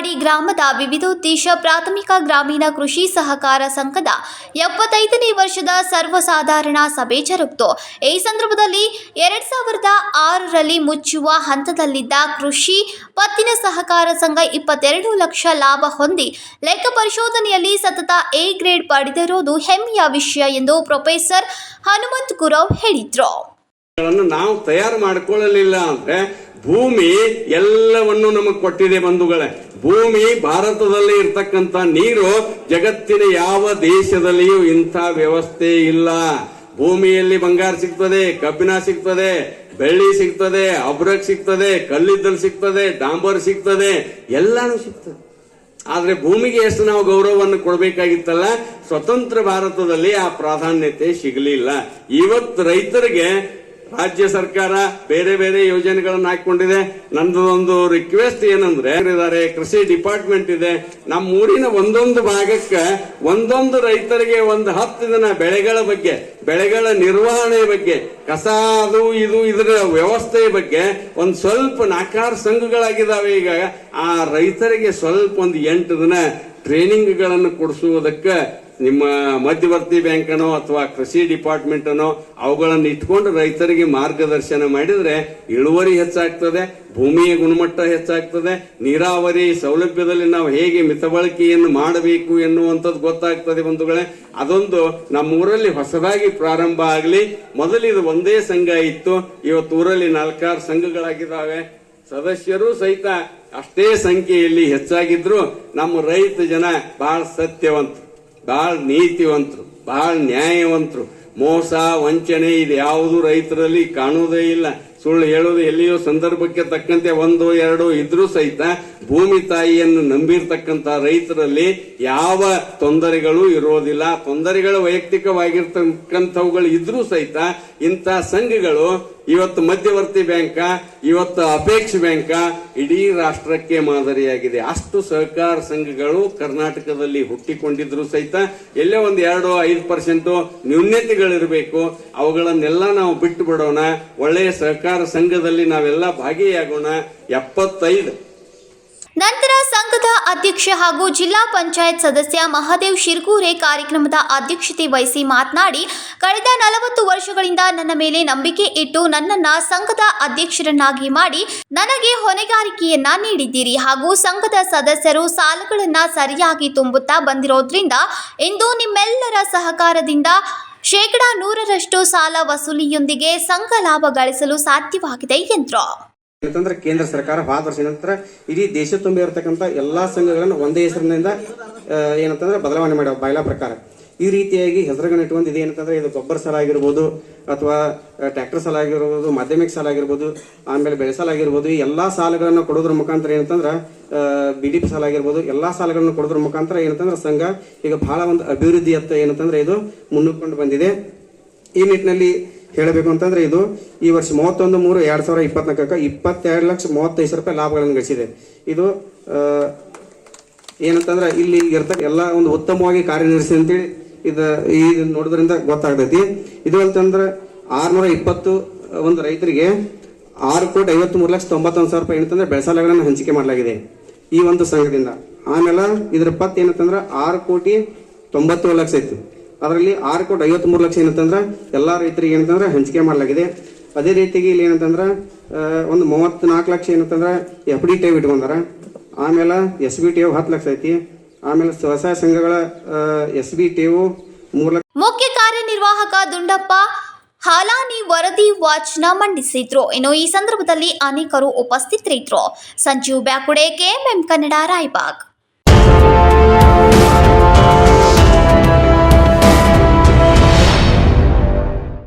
ಅಂಗನವಾಡಿ ಗ್ರಾಮದ ವಿವಿಧೋದ್ದೇಶ ಪ್ರಾಥಮಿಕ ಗ್ರಾಮೀಣ ಕೃಷಿ ಸಹಕಾರ ಸಂಘದ ಎಪ್ಪತ್ತೈದನೇ ವರ್ಷದ ಸರ್ವಸಾಧಾರಣ ಸಭೆ ಜರುಗಿತು. ಈ ಸಂದರ್ಭದಲ್ಲಿ ಎರಡ್ ಸಾವಿರದ ಆರರಲ್ಲಿ ಮುಚ್ಚುವ ಹಂತದಲ್ಲಿದ್ದ ಕೃಷಿ ಪತ್ತಿನ ಸಹಕಾರ ಸಂಘ ಇಪ್ಪತ್ತೆರಡು ಲಕ್ಷ ಲಾಭ ಹೊಂದಿ, ಲೆಕ್ಕ ಪರಿಶೋಧನೆಯಲ್ಲಿ ಸತತ ಎ ಗ್ರೇಡ್ ಪಡೆದಿರುವುದು ಹೆಮ್ಮೆಯ ವಿಷಯ ಎಂದು ಪ್ರೊಫೆಸರ್ ಹನುಮಂತ್ ಗುರವ್ ಹೇಳಿದ್ರು. ನಾವು ತಯಾರು ಮಾಡಿಕೊಳ್ಳಲಿಲ್ಲ ಅಂದ್ರೆ ಭೂಮಿ ಎಲ್ಲವನ್ನು ನಮಗೆ ಕೊಟ್ಟಿದೆ ಬಂಧುಗಳೇ. ಭೂಮಿ ಭಾರತದಲ್ಲಿ ಇರ್ತಕ್ಕಂಥ ನೀರು ಜಗತ್ತಿನ ಯಾವ ದೇಶದಲ್ಲಿಯೂ ಇಂಥ ವ್ಯವಸ್ಥೆ ಇಲ್ಲ. ಭೂಮಿಯಲ್ಲಿ ಬಂಗಾರ ಸಿಗ್ತದೆ, ಕಬ್ಬಿಣ ಸಿಗ್ತದೆ, ಬೆಳ್ಳಿ ಸಿಗ್ತದೆ, ಅಬ್ರಕ್ ಸಿಗ್ತದೆ, ಕಲ್ಲಿದ್ದಲು ಸಿಗ್ತದೆ, ಡಾಂಬರ್ ಸಿಗ್ತದೆ, ಎಲ್ಲಾನು ಸಿಗ್ತದೆ. ಆದರೆ ಭೂಮಿಗೆ ಎಷ್ಟು ನಾವು ಗೌರವವನ್ನು ಕೊಡಬೇಕಾಗಿತ್ತಲ್ಲ, ಸ್ವತಂತ್ರ ಭಾರತದಲ್ಲಿ ಆ ಪ್ರಾಧಾನ್ಯತೆ ಸಿಗಲಿಲ್ಲ. ಇವತ್ತು ರೈತರಿಗೆ ರಾಜ್ಯ ಸರ್ಕಾರ ಬೇರೆ ಬೇರೆ ಯೋಜನೆಗಳನ್ನು ಹಾಕೊಂಡಿದೆ ನಂದೊಂದು ರಿಕ್ವೆಸ್ಟ್ ಏನಂದ್ರೆ ಇದ್ದಾರೆ ಕೃಷಿ ಡಿಪಾರ್ಟ್ಮೆಂಟ್ ಇದೆ. ನಮ್ಮ ಊರಿನ ಒಂದೊಂದು ಭಾಗಕ್ಕೆ ಒಂದೊಂದು ರೈತರಿಗೆ ಒಂದು ಹತ್ತು ದಿನ ಬೆಳೆಗಳ ಬಗ್ಗೆ, ಬೆಳೆಗಳ ನಿರ್ವಹಣೆ ಬಗ್ಗೆ, ಕಸ ಅದು ಇದು ಇದರ ವ್ಯವಸ್ಥೆ ಬಗ್ಗೆ ಒಂದು ಸ್ವಲ್ಪ ನಾಲ್ಕಾರು ಸಂಘಗಳಾಗಿದ್ದಾವೆ ಈಗ. ಆ ರೈತರಿಗೆ ಸ್ವಲ್ಪ ಒಂದು ಎಂಟು ದಿನ ಟ್ರೈನಿಂಗ್ಗಳನ್ನು ಕೊಡಿಸುವುದಕ್ಕೆ ನಿಮ್ಮ ಮಧ್ಯವರ್ತಿ ಬ್ಯಾಂಕನೋ ಅಥವಾ ಕೃಷಿ ಡಿಪಾರ್ಟ್ಮೆಂಟ್ ಅನ್ನೋ ಅವುಗಳನ್ನು ಇಟ್ಕೊಂಡು ರೈತರಿಗೆ ಮಾರ್ಗದರ್ಶನ ಮಾಡಿದ್ರೆ ಇಳುವರಿ ಹೆಚ್ಚಾಗ್ತದೆ, ಭೂಮಿಯ ಗುಣಮಟ್ಟ ಹೆಚ್ಚಾಗ್ತದೆ, ನೀರಾವರಿ ಸೌಲಭ್ಯದಲ್ಲಿ ನಾವು ಹೇಗೆ ಮಿತಬಳಕೆಯನ್ನು ಮಾಡಬೇಕು ಎನ್ನುವಂಥದ್ದು ಗೊತ್ತಾಗ್ತದೆ ಬಂಧುಗಳೇ. ಅದೊಂದು ನಮ್ಮೂರಲ್ಲಿ ಹೊಸದಾಗಿ ಪ್ರಾರಂಭ ಆಗಲಿ. ಮೊದಲಿದು ಒಂದೇ ಸಂಘ ಇತ್ತು. ಇವತ್ತು ಊರಲ್ಲಿ ನಾಲ್ಕಾರು ಸಂಘಗಳಾಗಿದ್ದಾವೆ. ಸದಸ್ಯರು ಸಹಿತ ಅಷ್ಟೇ ಸಂಖ್ಯೆಯಲ್ಲಿ ಹೆಚ್ಚಾಗಿದ್ರು. ನಮ್ಮ ರೈತ ಜನ ಬಹಳ ಸತ್ಯವಂತರು ಬಹಳ ನೀತಿವಂತರು ಬಹಳ ನ್ಯಾಯವಂತರು. ಮೋಸ, ವಂಚನೆ ಇದು ಯಾವುದು ರೈತರಲ್ಲಿ ಕಾಣುವುದೇ ಇಲ್ಲ. ಸುಳ್ಳು ಹೇಳೋದು ಎಲ್ಲಿಯೋ ಸಂದರ್ಭಕ್ಕೆ ತಕ್ಕಂತೆ ಒಂದು ಎರಡು ಇದ್ರೂ ಸಹಿತ ಭೂಮಿ ತಾಯಿಯನ್ನು ನಂಬಿರ್ತಕ್ಕಂತ ರೈತರಲ್ಲಿ ಯಾವ ತೊಂದರೆಗಳು ಇರೋದಿಲ್ಲ ತೊಂದರೆಗಳು ವೈಯಕ್ತಿಕವಾಗಿರ್ತಕ್ಕಂಥವುಗಳು ಇದ್ರೂ ಸಹಿತ ಇಂಥ ಸಂಘಗಳು ಇವತ್ತು ಮಧ್ಯವರ್ತಿ ಬ್ಯಾಂಕ, ಇವತ್ತು ಅಪೇಕ್ಷ ಬ್ಯಾಂಕ ಇಡೀ ರಾಷ್ಟ್ರಕ್ಕೆ ಮಾದರಿಯಾಗಿದೆ. ಅಷ್ಟು ಸಹಕಾರ ಸಂಘಗಳು ಕರ್ನಾಟಕದಲ್ಲಿ ಹುಟ್ಟಿಕೊಂಡಿದ್ರು ಸಹಿತ ಎಲ್ಲೇ ಒಂದು ಎರಡು ಐದು ಪರ್ಸೆಂಟ್ ನ್ಯೂನ್ಯತೆಗಳಿರಬೇಕು ಅವುಗಳನ್ನೆಲ್ಲ ನಾವು ಬಿಟ್ಟು ಬಿಡೋಣ ಒಳ್ಳೆಯ ಸಹಕಾರ ಸಂಘದಲ್ಲಿ ನಾವೆಲ್ಲ ಭಾಗಿಯಾಗೋಣ. ಎಪ್ಪತ್ತೈದು ನಂತರ ಸಂಘದ ಅಧ್ಯಕ್ಷ ಹಾಗೂ ಜಿಲ್ಲಾ ಪಂಚಾಯತ್ ಸದಸ್ಯ ಮಹಾದೇವ್ ಶಿರ್ಗೂರೆ ಕಾರ್ಯಕ್ರಮದ ಅಧ್ಯಕ್ಷತೆ ವಹಿಸಿ ಮಾತನಾಡಿ, ಕಳೆದ ನಲವತ್ತು ವರ್ಷಗಳಿಂದ ನನ್ನ ಮೇಲೆ ನಂಬಿಕೆ ಇಟ್ಟು ನನ್ನನ್ನ ಸಂಘದ ಅಧ್ಯಕ್ಷರನ್ನಾಗಿ ಮಾಡಿ ನನಗೆ ಹೊಣೆಗಾರಿಕೆಯನ್ನ ನೀಡಿದ್ದೀರಿ ಹಾಗೂ ಸಂಘದ ಸದಸ್ಯರು ಸಾಲಗಳನ್ನ ಸರಿಯಾಗಿ ತುಂಬುತ್ತಾ ಬಂದಿರೋದ್ರಿಂದ ಇಂದು ನಿಮ್ಮೆಲ್ಲರ ಸಹಕಾರದಿಂದ ಶೇಕಡಾ ನೂರರಷ್ಟು ಸಾಲ ವಸೂಲಿಯೊಂದಿಗೆ ಸಂಘ ಲಾಭ ಗಳಿಸಲು ಸಾಧ್ಯವಾಗಿದೆ, ಎಂದರು. ಏನಂತಂದ್ರೆ ಕೇಂದ್ರ ಸರ್ಕಾರ ಹೋದ ವರ್ಷ ನಂತರ ಇಡೀ ದೇಶ ತುಂಬಿ ಇರತಕ್ಕಂತ ಎಲ್ಲಾ ಸಂಘಗಳನ್ನು ಒಂದೇ ಹೆಸರಿನಿಂದ ಏನಂತಂದ್ರೆ ಬದಲಾವಣೆ ಮಾಡ್ಯಾವ ಬಾಯ್ಲಾ ಪ್ರಕಾರ. ಈ ರೀತಿಯಾಗಿ ಹೆಸರುಗಳನ್ನ ಇಟ್ಕೊಂಡು ಇದೇನಂತಂದ್ರೆ ಇದು ಗೊಬ್ಬರ ಸಾಲ ಆಗಿರ್ಬೋದು ಅಥವಾ ಟ್ರ್ಯಾಕ್ಟರ್ ಸಾಲ ಆಗಿರ್ಬೋದು, ಮಾಧ್ಯಮಿಕ ಸಾಲ ಆಗಿರ್ಬೋದು, ಆಮೇಲೆ ಬೆಳೆ ಸಾಲ ಆಗಿರ್ಬೋದು, ಈ ಎಲ್ಲಾ ಸಾಲಗಳನ್ನು ಕೊಡೋದ್ರ ಮುಖಾಂತರ ಏನಂತಂದ್ರೆ ಬಿ ಡಿ ಪಿ ಸಾಲ ಆಗಿರ್ಬೋದು, ಎಲ್ಲಾ ಸಾಲಗಳನ್ನು ಕೊಡೋದ್ರ ಮುಖಾಂತರ ಏನಂತಂದ್ರೆ ಸಂಘ ಈಗ ಬಹಳ ಒಂದು ಅಭಿವೃದ್ಧಿಯತ್ತ ಏನಂತಂದ್ರೆ ಇದು ಮುನ್ನುಗ್ಕೊಂಡು ಬಂದಿದೆ. ಈ ನಿಟ್ಟಿನಲ್ಲಿ ಹೇಳಬೇಕು ಅಂತಂದ್ರೆ ಇದು ಈ ವರ್ಷ ಮೂವತ್ತೊಂದು ಮೂರು ಎರಡ್ ಸಾವಿರ ಇಪ್ಪತ್ನಾಲ್ಕಕ್ಕೆ ಇಪ್ಪತ್ತೆರಡು ಲಕ್ಷ ಮೂವತ್ತೈದು ಸಾವಿರ ರೂಪಾಯಿ ಲಾಭಗಳನ್ನು ಗಳಿಸಿದೆ. ಇದು ಏನಂತಂದ್ರೆ ಇಲ್ಲಿ ಇರ್ತಕ್ಕ ಎಲ್ಲ ಒಂದು ಉತ್ತಮವಾಗಿ ಕಾರ್ಯನಿರ್ವಹಿಸಿ ಅಂತೇಳಿ ಇದು, ಈ ನೋಡೋದ್ರಿಂದ ಗೊತ್ತಾಗ್ತೈತಿ. ಇದು ಅಂತಂದ್ರೆ ಆರ್ನೂರ ಇಪ್ಪತ್ತು ಒಂದು ರೈತರಿಗೆ ಆರು ಕೋಟಿ ಐವತ್ತ್ ಮೂರು ಲಕ್ಷ ತೊಂಬತ್ತೊಂದು ಸಾವಿರ ರೂಪಾಯಿ ಏನಂತಂದ್ರೆ ಬೆಳೆಸಾಲಗಳನ್ನು ಹಂಚಿಕೆ ಮಾಡಲಾಗಿದೆ ಈ ಒಂದು ಸಂಘದಿಂದ. ಆಮೇಲೆ ಇದ್ರ ಪತ್ ಏನಂತಂದ್ರೆ ಆರು ಕೋಟಿ ತೊಂಬತ್ತೇಳು ಲಕ್ಷ ಇತ್ತು. ಅದರಲ್ಲಿ ಆರು ಕೋಟಿ ಐವತ್ತ್ ಮೂರು ಲಕ್ಷ ಏನಂತಂದ್ರೆ ಎಲ್ಲಾ ರೈತರಿಗೆ ಏನಂತಂದ್ರೆ ಹಂಚಿಕೆ ಮಾಡಲಾಗಿದೆ. ಅದೇ ರೀತಿಗೆ ಇಲ್ಲಿ ಏನಂತಂದ್ರೆ ಒಂದು ಮೂವತ್ನಾಲ್ಕು ಲಕ್ಷ ಏನಂತಂದ್ರೆ ಎಫ್ ಡಿ ಟೈವ್ ಇಟ್ಕೊಂಡಾರ. ಆಮೇಲೆ ಎಸ್ ಬಿ ಟಿ ಹತ್ತು ಲಕ್ಷ ಐತಿ. ಆಮೇಲೆ ಸ್ವಸಹಾಯ ಸಂಘಗಳ ಎಸ್ ಬಿ ಟಿ ಮೂರು ಲಕ್ಷ ಮುಖ್ಯ ಕಾರ್ಯನಿರ್ವಾಹಕ ದುಂಡಪ್ಪ ಹಾಲಾನಿ ವರದಿ ವಾಚನ ಮಂಡಿಸಿದ್ರು. ಇನ್ನು ಈ ಸಂದರ್ಭದಲ್ಲಿ ಅನೇಕರು ಉಪಸ್ಥಿತರಿದ್ರು ಸಂಜೀವ್ ಬ್ಯಾಕುಡೆ, ಕೆಎಂಎಂ ಕನ್ನಡ, ರಾಯಬಾಗ್.